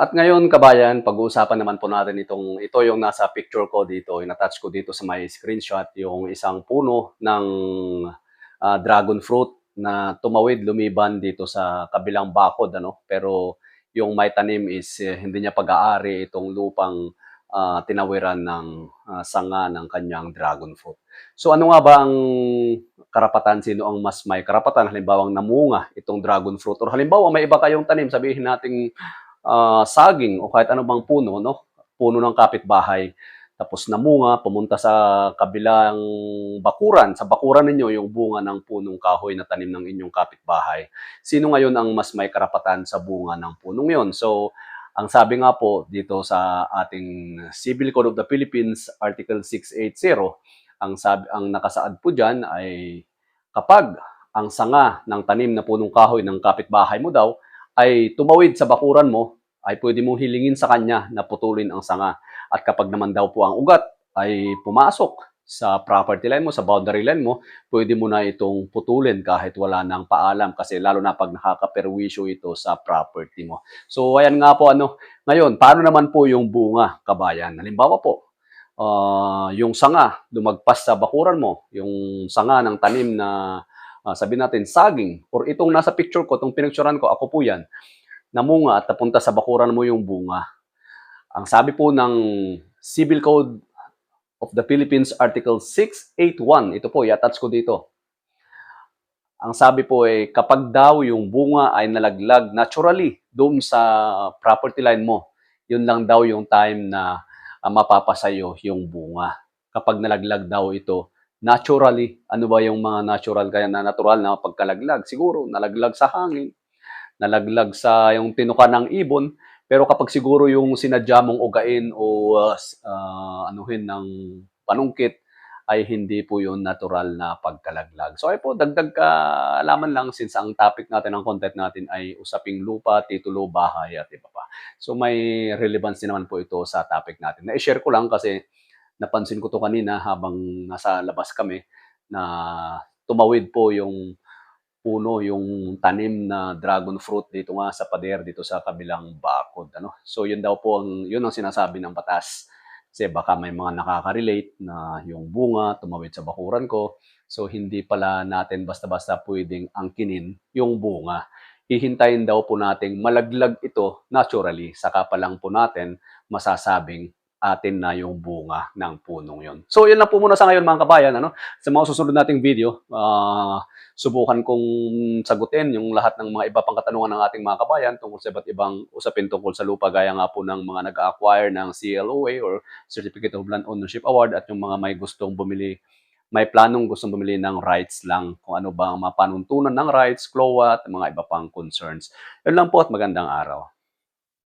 At ngayon, kabayan, pag-uusapan naman po natin itong, ito yung nasa picture ko dito, yung attach ko dito sa my screenshot, yung isang puno ng ah, dragon fruit na tumawid, lumiban dito sa kabilang bakod, ano? Pero yung may tanim is eh, hindi niya pag-aari itong lupang ah, tinawiran ng ah, sanga ng kanyang dragon fruit. So ano nga ba ang karapatan? Sino ang mas may karapatan? Halimbawa, namunga itong dragon fruit. Or halimbawa, may iba kayong tanim, sabihin nating ah, saging o kahit ano bang puno, no? Puno ng kapitbahay. Tapos namunga, pumunta sa kabilang bakuran. Sa bakuran ninyo, yung bunga ng punong kahoy na tanim ng inyong kapitbahay. Sino ngayon ang mas may karapatan sa bunga ng punong yon? So, ang sabi nga po dito sa ating Civil Code of the Philippines, Article 680, ang sabi ang nakasaad po diyan ay kapag ang sanga ng tanim na punong kahoy ng kapitbahay mo daw ay tumawid sa bakuran mo, ay pwede mong hilingin sa kanya na putulin ang sanga. At kapag naman daw po ang ugat ay pumasok sa property line mo, sa boundary line mo, pwede mo na itong putulin kahit wala nang paalam kasi lalo na pag nakakaperwisyo ito sa property mo. So ayan nga po ano, ngayon, paano naman po yung bunga, kabayan? Halimbawa po, ah, yung sanga lumagpas sa bakuran mo, yung sanga ng tanim na ah, sabi natin saging or itong nasa picture ko, itong pinicturean ko, ako po yan, namunga at napunta sa bakuran mo yung bunga. Ang sabi po ng Civil Code of the Philippines Article 681, ito po, i-attach ko dito. Ang sabi po ay kapag daw yung bunga ay nalaglag naturally doon sa property line mo, yun lang daw yung time na uh, mapapasayo yung bunga. Kapag nalaglag daw ito naturally, ano ba yung mga natural kaya na natural na pagkalaglag? Siguro nalaglag sa hangin, nalaglag sa yung tinuka ng ibon, pero kapag siguro yung sinadya mong ugain o uh, ah, anuhin ng panungkit, ay hindi po yung natural na pagkalaglag. So ay po, dagdag kaalaman lang since ang topic natin, ang content natin ay usaping lupa, titulo, bahay at iba pa. So may relevance din naman po ito sa topic natin. Na-share ko lang kasi napansin ko to kanina habang nasa labas kami na tumawid po yung puno, yung tanim na dragon fruit dito nga sa pader dito sa kabilang bakod ano. So yun daw po ang yun ang sinasabi ng batas. Kasi baka may mga nakaka-relate na yung bunga tumawid sa bakuran ko. So hindi pala natin basta-basta pwedeng angkinin yung bunga. Hihintayin daw po nating malaglag ito naturally. Saka pa lang po natin masasabing atin na yung bunga ng punong yon. So yun lang po muna sa ngayon mga kabayan. Ano? Sa mga susunod nating video, ah, subukan kong sagutin yung lahat ng mga iba pang katanungan ng ating mga kabayan tungkol sa iba't ibang usapin tungkol sa lupa gaya nga po ng mga nag-acquire ng CLOA or Certificate of Land Ownership Award at yung mga may gustong bumili may planong gustong bumili ng rights lang kung ano ba ang mga panuntunan ng rights, CLOA at mga iba pang concerns. Yun lang po at magandang araw.